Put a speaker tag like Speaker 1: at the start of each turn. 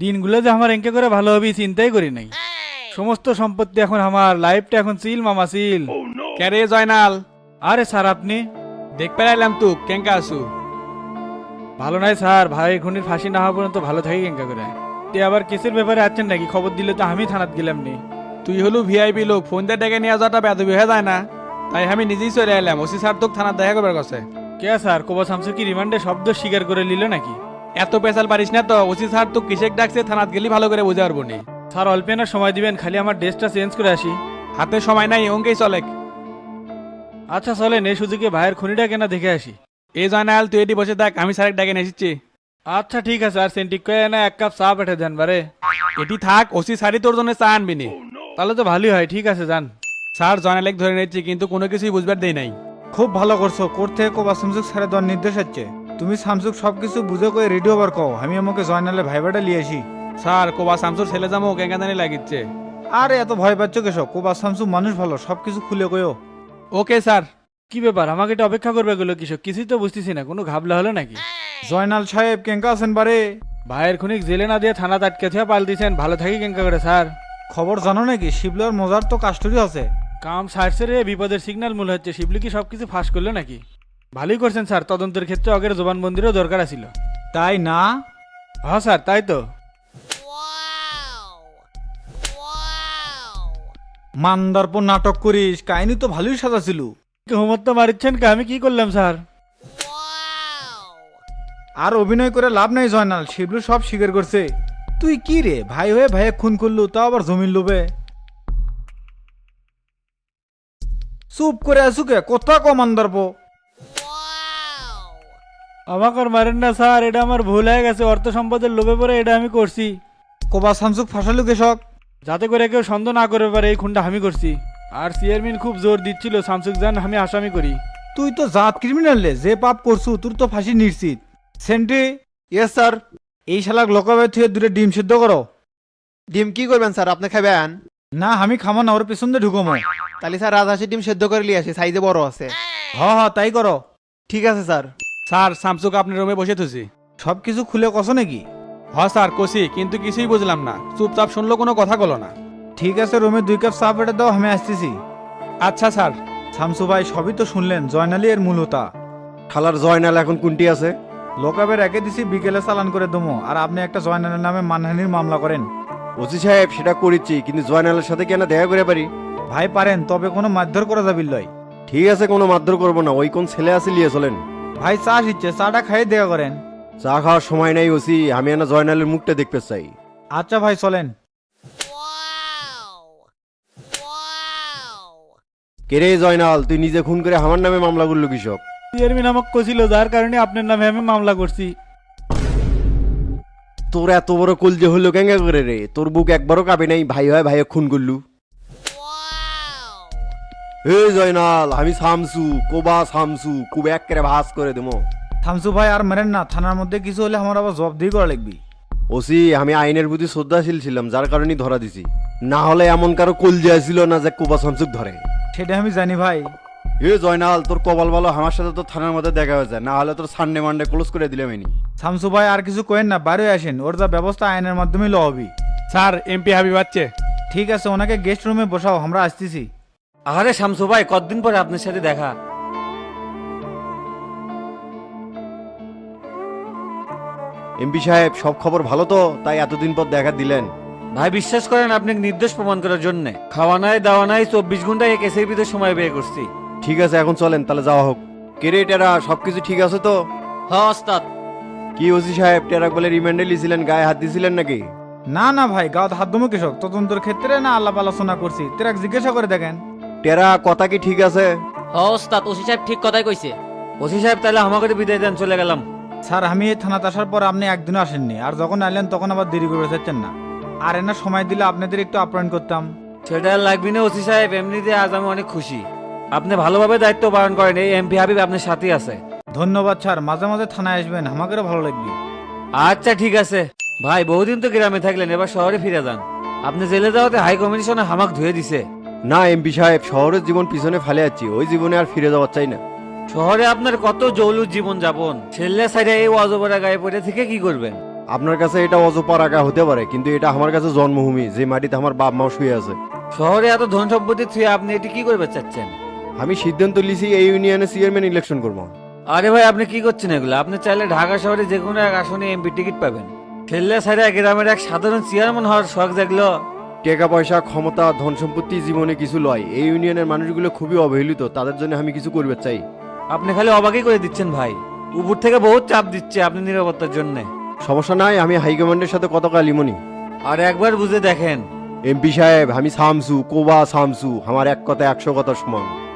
Speaker 1: দিনগুলো যে আমার এঙ্কে করে ভালো হবে চিন্তাই করি নাই। সমস্ত সম্পত্তি এখন আমার লাইফটা এখন চিল মামা চিল
Speaker 2: ক্যারে জয়নাল!
Speaker 1: আরে স্যার আপনি?
Speaker 2: দেখ পেলাইলাম তু কেঙ্কা আসু
Speaker 1: ভালো নাই স্যার ভাই খুনির ফাঁসি না হওয়া পর্যন্ত ভালো থাকি কেঙ্কা করে। তে আবার কেসের ব্যাপারে আছেন নাকি? খবর দিলে তো আমি থানাত গেলাম নি।
Speaker 2: তুই হলো ভিআইপি লোক ফোন দিয়ে ডেকে নিয়ে যাওয়াটা বেদবি হয়ে যায় না। তাই আমি নিজেই চলে এলাম ওসি স্যার তোকে থানার দেখা করবার কাছে।
Speaker 1: কে স্যার কোবা শামসু কি রিমান্ডে শব্দ স্বীকার করে নিল নাকি?
Speaker 2: এত পেশাল পারিস না তো ওসি স্যার তো কিসেক ডাকছে থানাত গেলি ভালো করে বুঝে পারব নি।
Speaker 1: স্যার অল্পে না সময় দিবেন খালি আমার ড্রেসটা চেঞ্জ করে আসি।
Speaker 2: হাতে সময় নাই অঙ্কেই চলে।
Speaker 1: আচ্ছা চলেন এই সুযোগে ভাইয়ের খুনিটা কেনা দেখে আসি।
Speaker 2: এই জয়নাল তুই এটি বসে থাক আমি স্যারের ডাকে নিয়ে এসেছি।
Speaker 1: আচ্ছা ঠিক আছে আর সেন্টিক করে না এক কাপ চা পাঠে দেন বারে।
Speaker 2: এটি থাক ওসি স্যারই তোর জন্য চা আনবি নি।
Speaker 1: তাহলে তো ভালোই হয় ঠিক আছে যান।
Speaker 2: স্যার জয়নালেক ধরে নিচ্ছি কিন্তু কোনো কিছুই বুঝবার দেই নাই।
Speaker 3: খুব ভালো করছ কোর্ট থেকে কোবা শামসুক সারে দেওয়ার নির্দেশ হচ্ছে। তুমি শামসুক সবকিছু বুঝে করে রেডি হবার কও। আমি আমাকে জয়নালে ভাইবাটা লিয়ে আসি।
Speaker 2: স্যার কোবা শামসুর ছেলে জামো জানি লাগিচ্ছে।
Speaker 3: আরে এত ভয় পাচ্ছ কেসব কোবা শামসু মানুষ ভালো সব কিছু খুলে কয়ও
Speaker 2: ওকে স্যার।
Speaker 1: কি ব্যাপার আমাকে এটা অপেক্ষা করবে গুলো কৃষক কিছুই তো বুঝতেছি না কোনো ঘাবলা হলো নাকি?
Speaker 3: জয়নাল সাহেব কেঙ্কা আছেন বারে?
Speaker 1: ভাইয়ের খুনিক জেলে না দিয়ে থানা আটকে থেকে পাল দিয়েছেন ভালো থাকি কেঙ্কা করে স্যার।
Speaker 3: খবর জানো নাকি? শিবলার মজার তো কাস্টরি আছে।
Speaker 1: কাম সারছে রে বিপদের সিগন্যাল মূল হচ্ছে। শিবলি কি সবকিছু ফাঁস করল নাকি? ভালোই করছেন স্যার। তদন্তের ক্ষেত্রে আগের জবানবন্দিরও দরকার আছিল।
Speaker 3: তাই না?
Speaker 1: হ্যাঁ স্যার তাই তো।
Speaker 3: মানদর্প নাটক করিস কাহিনী তো ভালোই সাজাছিল।
Speaker 1: হোমত তো মারিচ্ছেন কে? আমি কি করলাম স্যার?
Speaker 3: আর অভিনয় করে লাভ নাই জয়নাল। শিবলু সব স্বীকার করছে। তুই কি রে? ভাই হয়ে ভাইয়ে খুন করলু তাও আবার জমিন লোবে চুপ করে আসু কে? কথা কমান্দারপ
Speaker 1: আমাকে আর মারেন না স্যার এটা আমার ভুল হয়ে গেছে অর্থ সম্পদের লোভে পড়ে এটা আমি করছি।
Speaker 3: কোবা শামসুক ফাঁসালু কেশক
Speaker 1: যাতে করে কেউ সন্দেহ না করে পারে এই খুনটা আমি করছি। আর চেয়ারম্যান খুব জোর দিচ্ছিল শামসুক জান আমি আসামি করি।
Speaker 3: তুই তো জাত ক্রিমিনাল রে যে পাপ করছু তোর তো ফাঁসি নিশ্চিত। সেন্টি
Speaker 4: ইয়েস স্যার
Speaker 3: এই শালাক লোকাবে থুয়ে দূরে ডিম সিদ্ধ করো।
Speaker 4: ডিম কি করবেন স্যার? আপনি খাবেন
Speaker 3: না আমি খামো না ওর পেছন দিয়ে ঢুকমো
Speaker 4: তাহলে স্যার রাজহাঁসের ডিম সেদ্ধ করে নিয়ে আসি সাইজে বড় আছে।
Speaker 3: হ হ তাই করো।
Speaker 4: ঠিক আছে স্যার।
Speaker 2: স্যার শামসুক আপনার রুমে বসে থুছি
Speaker 3: সব কিছু খুলে কষো নাকি?
Speaker 2: হ স্যার কষি কিন্তু কিছুই বুঝলাম না। চুপচাপ শুনলো কোনো কথা বলো না।
Speaker 3: ঠিক আছে রুমে দুই কাপ চা পেটে দাও আমি আসতেছি।
Speaker 2: আচ্ছা স্যার।
Speaker 3: শামসু ভাই সবই তো শুনলেন জয়নালি এর মূলতা
Speaker 5: খালার জয়নাল এখন কোনটি আছে?
Speaker 3: লোকাবে রেখে দিছি বিকেলে চালান করে দমো। আর আপনি একটা জয়নালের নামে মানহানির মামলা করেন।
Speaker 5: ওসি সাহেব সেটা করেছি কিন্তু জয়নালের সাথে কেন দেখা করে পারি?
Speaker 3: ভাই পারেন তবে কোনো মারধর করা যাবি লয়।
Speaker 5: ঠিক আছে কোনো মারধর করব না ওই কোন ছেলে আছে লিয়ে চলেন।
Speaker 3: ভাই চা শিচ্ছে চাটা খাইয়ে দেখা করেন।
Speaker 5: চা খাওয়ার সময় নাই ওসি আমি এনা জয়নালের মুখটা দেখতে চাই।
Speaker 3: আচ্ছা ভাই চলেন।
Speaker 5: কেরে জয়নাল তুই নিজে খুন করে আমার নামে মামলা করল কৃষক?
Speaker 1: চেয়ারম্যান আমাকে কছিল যার কারণে আপনার নামে আমি মামলা করছি।
Speaker 5: তোর এত বড় কলজে হলো কেঙ্গা করে রে? তোর বুক একবারও কাঁপে নাই ভাই হয় ভাইয়ে খুন করলু। হে জয়নাল আমি সামসু কোবা সামসু খুব এক করে ভাস করে দেবো।
Speaker 3: থামসু ভাই আর মেরেন না থানার মধ্যে কিছু হলে আমার আবার জব দিয়ে করা লাগবি।
Speaker 5: ওসি আমি আইনের প্রতি শ্রদ্ধাশীল ছিলাম যার কারণেই ধরা দিছি। না হলে এমন কারও কলজে ছিল না যে কোবা সামসুক ধরে।
Speaker 3: সেটা আমি জানি ভাই।
Speaker 5: এ জয়নাল তোর কপাল ভালো আমার সাথে তো থানার মধ্যে দেখা হয়েছে না হলে তোর সানডে মানডে ক্লোজ করে দিলাম এনি।
Speaker 3: শামসু ভাই আর কিছু কোয়েন না বাইরে আসেন ওর যা ব্যবস্থা আইনের মাধ্যমে ল হবি।
Speaker 2: স্যার এমপি হাবিব আছে
Speaker 3: ঠিক আছে ওনাকে গেস্ট রুমে বসাও আমরা আসতেছি।
Speaker 6: আরে শামসু ভাই কতদিন পরে আপনার সাথে দেখা?
Speaker 5: এমপি সাহেব সব খবর ভালো তো? তাই এতদিন পর দেখা দিলেন।
Speaker 6: ভাই বিশ্বাস করেন আপনি নির্দেশ প্রমাণ করার জন্য। খাওয়া নাই দাওয়া নাই চব্বিশ ঘন্টায় এই কেসের ভিতরে সময় ব্যয় করছি।
Speaker 5: ঠিক আছে এখন চলেন তাহলে যাওয়া হোক। কেরে টেরা সবকিছু ঠিক আছে তো?
Speaker 6: হ্যাঁ ওস্তাদ।
Speaker 5: কি ওসি সাহেব টেরা বলে রিমান্ডে লিছিলেন গায়ে হাত দিছিলেন নাকি?
Speaker 3: না না ভাই গাঁত হাত দমো কৃষক তদন্তর ক্ষেত্রে না আলাপ আলোচনা করছি। তেরাক জিজ্ঞাসা করে দেখেন।
Speaker 5: টেরা কথা কি ঠিক আছে?
Speaker 7: হ্যাঁ ওস্তাদ ওসি সাহেব ঠিক কথাই কইছে।
Speaker 6: ওসি সাহেব তাহলে আমাকে বিদায় দেন চলে গেলাম।
Speaker 3: স্যার আমি এই থানাতে আসার পর আপনি একদিনও আসেননি। আর যখন আইলেন তখন আবার দেরি করে চাচ্ছেন না। আর এনা সময় দিলে আপনাদের একটু আপ্যায়ন করতাম।
Speaker 6: সেটা লাগবি না ওসি সাহেব। এমনিতে আজ আমি অনেক খুশি। আপনি ভালোভাবে দায়িত্ব পালন করেন এই এমপি হাবিব আপনার সাথেই আছে।
Speaker 3: ধন্যবাদ স্যার। মাঝে মাঝে থানায় আসবেন আমাকেও ভালো লাগবে।
Speaker 6: আচ্ছা ঠিক আছে। ভাই বহুদিন তো গ্রামে থাকলেন এবার শহরে ফিরে যান। আপনি জেলে যাওয়াতে হাই কমিশনে হামাক ধুয়ে দিছে।
Speaker 5: না এমপি সাহেব শহরের জীবন পিছনে ফেলে যাচ্ছি। ওই জীবনে আর ফিরে যাওয়ার চাই না।
Speaker 6: শহরে আপনার কত জৌলুর জীবন যাপন? ছেলে সাইডে এই অজবরা গায়ে পড়ে থেকে কি করবেন?
Speaker 5: আপনার কাছে এটা অজপা রাখা হতে পারে কিন্তু এটা আমার কাছে জন্মভূমি যে মাটিতে আমার বাপ মা শুয়ে আছে।
Speaker 6: শহরে এত ধন সম্পত্তি থুয়ে আপনি এটি কি করবে চাচ্ছেন?
Speaker 5: আমি সিদ্ধান্ত লিছি এই ইউনিয়নে চেয়ারম্যান ইলেকশন করব।
Speaker 6: আরে ভাই আপনি কি করছেন এগুলো? আপনি চাইলে ঢাকা শহরে যে কোনো এক আসনে এমপি টিকিট পাবেন। ঠেললে সাইডে গ্রামের এক সাধারণ চেয়ারম্যান হওয়ার শখ জাগলো।
Speaker 5: টাকা পয়সা ক্ষমতা ধন সম্পত্তি জীবনে কিছু লয়। এই ইউনিয়নের মানুষগুলো খুবই অবহেলিত। তাদের জন্য আমি কিছু করবে চাই।
Speaker 6: আপনি খালি অবাকই করে দিচ্ছেন ভাই। উপর থেকে বহুত চাপ দিচ্ছে আপনি নিরাপত্তার জন্য।
Speaker 5: সমস্যা নাই আমি হাইকমান্ডের সাথে কত কালিমনি
Speaker 6: আর একবার বুঝে দেখেন।
Speaker 5: এমপি সাহেব আমি সামসু কোবা সামসু আমার এক কথা একশো কথা সমান।